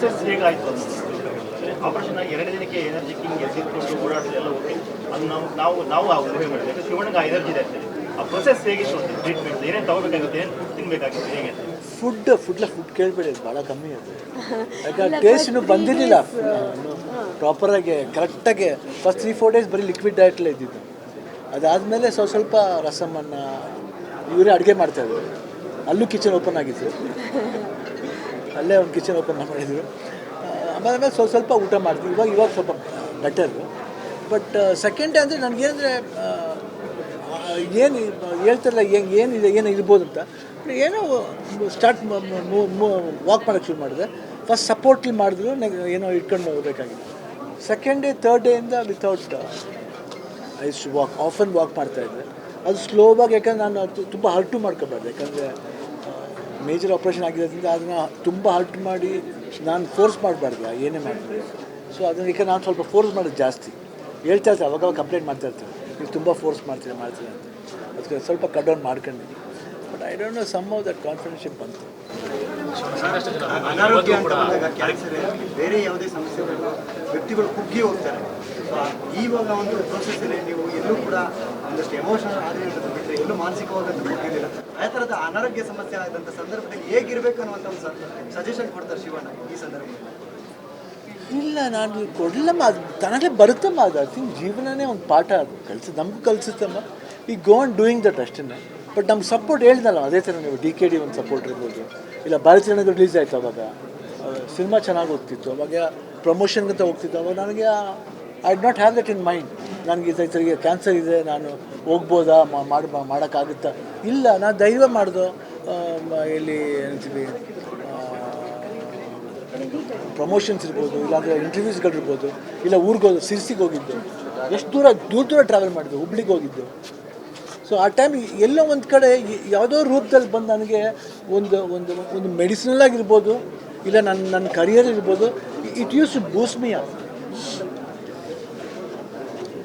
Process ಹೇಗಾಯ್ತು operation ಆಗಿ ಎರಡು ದಿನಕ್ಕೆ ಎನರ್ಜಿ ಕಿಂಗ್ ಎದ್ದಿಟ್ಕೊಂಡು ಓಡಾಡೋದು ಎಲ್ಲ ಓಕೆ ಅದು ನಾವು ನಾವು ನಾವು ಆ ಊಹೆ ಮಾಡಿದ್ವಿ. ಯಾಕಂದ್ರೆ ಶಿವಣ್ಣಗೆ ಆ ಎನರ್ಜಿ ಇದೆ. ಅಂತೇಳಿ ಆ ಪ್ರೊಸೆಸ್ ಹೇಗಿತ್ತು ಅಂತ ಟ್ರೀಟ್ಮೆಂಟ್ ಏನೇನು ತಗೋಬೇಕಾಗುತ್ತೆ ಏನು ಫುಡ್ ತಿನ್ಬೇಕಾಗಿತ್ತು ಹೇಗೆ ಫುಡ್ ಫುಡ್ಲ ಫುಡ್ ಕೇಳಬೇಡಿ ಅದು ಭಾಳ ಕಮ್ಮಿ ಅದು. ಯಾಕೆ ಟೇಸ್ಟ್ ಇನ್ನೂ ಬಂದಿರಲಿಲ್ಲ. ಪ್ರಾಪರಾಗಿ ಕರೆಕ್ಟಾಗಿ ಫಸ್ಟ್ ತ್ರೀ ಫೋರ್ ಡೇಸ್ ಬರೀ ಲಿಕ್ವಿಡ್ ಡಯಟ್ಲೇ ಇದ್ದಿದ್ದು. ಅದಾದಮೇಲೆ ಸ್ವಲ್ಪ ಸ್ವಲ್ಪ ರಸಮನ್ನು ಇವರೇ ಅಡುಗೆ ಮಾಡ್ತಾಯಿದ್ರು ಅಲ್ಲೂ ಕಿಚನ್ ಓಪನ್ ಆಗಿತ್ತು. ಅಲ್ಲೇ ಒಂದು ಕಿಚನ್ ಓಪನ್ ಮಾಡಿದ್ರು ಆಮೇಲೆ ಆಮೇಲೆ ಸ್ವಲ್ಪ ಸ್ವಲ್ಪ ಊಟ ಮಾಡ್ತೀವಿ. ಇವಾಗ ಇವಾಗ ಸ್ವಲ್ಪ ಬೆಟರ್ ಬಟ್ ಸೆಕೆಂಡ್ ಡೇ ಅಂದರೆ ನನಗೇನಂದರೆ ಏನು ಹೇಳ್ತಾರಲ್ಲ, ಏನು ಏನಿದೆ ಏನು ಇರ್ಬೋದು ಅಂತ. ಏನೋ ಸ್ಟಾರ್ಟ್ ವಾಕ್ ಮಾಡೋಕ್ಕೆ ಶುರು ಮಾಡಿದೆ. ಫಸ್ಟ್ ಸಪೋರ್ಟ್ಲಿ ಮಾಡಿದ್ರು ನನಗೆ ಏನೋ ಇಟ್ಕೊಂಡು ಹೋಗಬೇಕಾಗಿತ್ತು. Second day third ಡೇಯಿಂದ without I walk often walk ಮಾಡ್ತಾಯಿದ್ದೆ ಅದು ಸ್ಲೋವಾಗಿ ಯಾಕಂದ್ರೆ ನಾನು ತುಂಬ ಹರ್ಟು ಮಾಡ್ಕೋಬಾರ್ದು. ಯಾಕಂದರೆ ಮೇಜರ್ ಆಪ್ರೇಷನ್ ಆಗಿರೋದ್ರಿಂದ ಅದನ್ನು ತುಂಬ ಹರ್ಟ್ ಮಾಡಿ ನಾನು ಫೋರ್ಸ್ ಮಾಡಬಾರ್ದು ಏನೇ ಮಾಡಬಾರ್ದು ಸೊ ಅದನ್ನು ಈಗ ನಾನು ಸ್ವಲ್ಪ ಫೋರ್ಸ್ ಮಾಡೋದು ಜಾಸ್ತಿ. ಹೇಳ್ತಾ ಇರ್ತಾರೆ ಅವಾಗ ಕಂಪ್ಲೇಂಟ್ ಮಾಡ್ತಾ ಇರ್ತಾರೆ. ನೀವು ತುಂಬ ಫೋರ್ಸ್ ಮಾಡ್ತೀರಾ ಮಾಡ್ತೀರಾ ಅಂತ. ಅದಕ್ಕೆ ಸ್ವಲ್ಪ ಕಟ್ ಡೌನ್ ಮಾಡ್ಕೊಂಡು. But I don't know some of that confidence ಬಂತು ಬೇರೆ ಯಾವುದೇ ಸಮಸ್ಯೆಗಳು ವ್ಯಕ್ತಿಗಳು ಕುಗ್ಗಿ ಹೋಗ್ತಾರೆ. ಇವಾಗ ಒಂದು ಪ್ರೋಸೆಸ್ ಅಲ್ಲಿ ನೀವು ಎಲ್ಲೂ ಕೂಡ ಒಂದಷ್ಟು ಎಮೋಷನಲ್ ಆದರೆ ಬಿಟ್ಟರೆ ಎಲ್ಲೂ ಮಾನಸಿಕವಾಗಿ ಕುಗ್ಗಿಲ್ಲ ಆ ಥರದ ಅನಾರೋಗ್ಯ ಸಮಸ್ಯೆ ಆದಂಥ ಸಂದರ್ಭದಲ್ಲಿ ಹೇಗಿರಬೇಕು ಅನ್ನುವಂಥ ಒಂದು ಸಜೆಷನ್ ಕೊಡ್ತಾರೆ ಶಿವಣ್ಣ ಈ ಸಂದರ್ಭದಲ್ಲಿ. ಇಲ್ಲ, ನಾನು ಕೊಡಲಮ್ಮ, ಅದು ತನಗೆ ಬರುತ್ತಮ್ಮ, ಅದು ಐ ಥಿಂಕ್ ಜೀವನನೇ ಒಂದು ಪಾಠ ಅದು. ಕಲಿಸಿ, ನಮಗೂ ಕಲಿಸುತ್ತಮ್ಮ. ಈ ಗೋ ಆನ್ ಡೂಯಿಂಗ್ ದಟ್ ಅಷ್ಟೇ ಬಟ್ ನಮ್ಗೆ ಸಪೋರ್ಟ್ ಹೇಳ್ದಲ್ಲ ಅದೇ ಥರ ನೀವು ಡಿ ಕೆ ಡಿ ಒಂದು ಸಪೋರ್ಟ್ ಇರ್ಬೋದು. ಇಲ್ಲ ಭಾರತೀಯ ರಿಲೀಸ್ ಆಯಿತು ಅವಾಗ. ಸಿನಿಮಾ ಚೆನ್ನಾಗಿ ಹೋಗ್ತಿತ್ತು. ಅವಾಗ ಪ್ರಮೋಷನ್ಗಂತ ಹೋಗ್ತಿತ್ತು. ಅವಾಗ ನನಗೆ I not have that in mind ನನಗೆ ಥರ ಕ್ಯಾನ್ಸರ್ ಇದೆ, ನಾನು ಹೋಗ್ಬೋದಾ ಮಾಡ ಮಾಡ್ ಮಾಡೋಕ್ಕಾಗುತ್ತಾ? ಇಲ್ಲ, ನಾನು ಧೈರ್ಯ ಮಾಡಿದು. ಇಲ್ಲಿ ಏನಂತೀವಿ ಪ್ರಮೋಷನ್ಸ್ ಇರ್ಬೋದು, ಇಲ್ಲಾಂದರೆ ಇಂಟರ್ವ್ಯೂಸ್ಗಳಿರ್ಬೋದು ಇಲ್ಲ ಊರಿಗೆ ಹೋದ್ರು ಸಿರ್ಸಿಗೆ ಹೋಗಿದ್ದು. ಎಷ್ಟು ದೂರ ದೂರ ದೂರ ಟ್ರಾವೆಲ್ ಮಾಡಿದ್ದು ಹುಬ್ಳಿಗೆ ಹೋಗಿದ್ದು. ಸೊ ಆ ಟೈಮ್ ಎಲ್ಲೋ ಒಂದು ಕಡೆ ಯಾವುದೋ ರೂಪದಲ್ಲಿ ಬಂದು ನನಗೆ ಒಂದು ಒಂದು ಒಂದು ಮೆಡಿಸಿನಲ್ ಆಗಿರ್ಬೋದು, ಇಲ್ಲ ನನ್ನ ನನ್ನ ಕರಿಯರ್ ಇರ್ಬೋದು it used to boost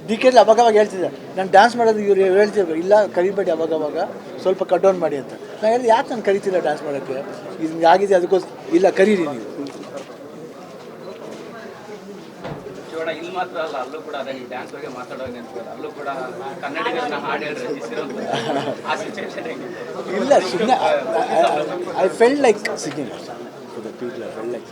D K ಅವಾಗ ಅವಾಗ ಹೇಳ್ತಿದ್ದೆ ನಾನು ಡ್ಯಾನ್ಸ್ ಮಾಡೋದು ಇವ್ರು ಹೇಳ್ತಿದ್ರು ಇಲ್ಲ ಕರಿಬೇಡಿ ಅವಾಗ ಅವಾಗ ಸ್ವಲ್ಪ ಕಟ್ ಡೌನ್ ಮಾಡಿ ಅಂತ. ನಾನು ಹೇಳಿದೆ ಯಾಕೆ ನಾನು ಕರಿತಿಲ್ಲ ಡ್ಯಾನ್ಸ್ ಮಾಡೋಕ್ಕೆ? ಇದು ಆಗಿದೆ ಅದಕ್ಕೋಸ್ಕರ ಇಲ್ಲ ಕರೀರಿ ನೀವು. ಇಲ್ಲಿ ಮಾತ್ರ ಅಲ್ಲ ಅಲ್ಲೂ ಕೂಡ ಅದೇ ಡ್ಯಾನ್ಸ್ ಬಗ್ಗೆ ಮಾತಾಡೋಕೆ ನೆನ್ಸ್ಬೋದು ಅಲ್ಲೂ ಕೂಡ ಕನ್ನಡಿಗರನ್ನ ಹಾಡು ಹೇಳಿ ರಚಿಸಿರೋದು ಆ ಸಿಚುವೇಶನ್ ಹೇಗಿತ್ತು ಇಲ್ಲ ಸುಮ್ಮನೆ I felt like singing for the people I felt like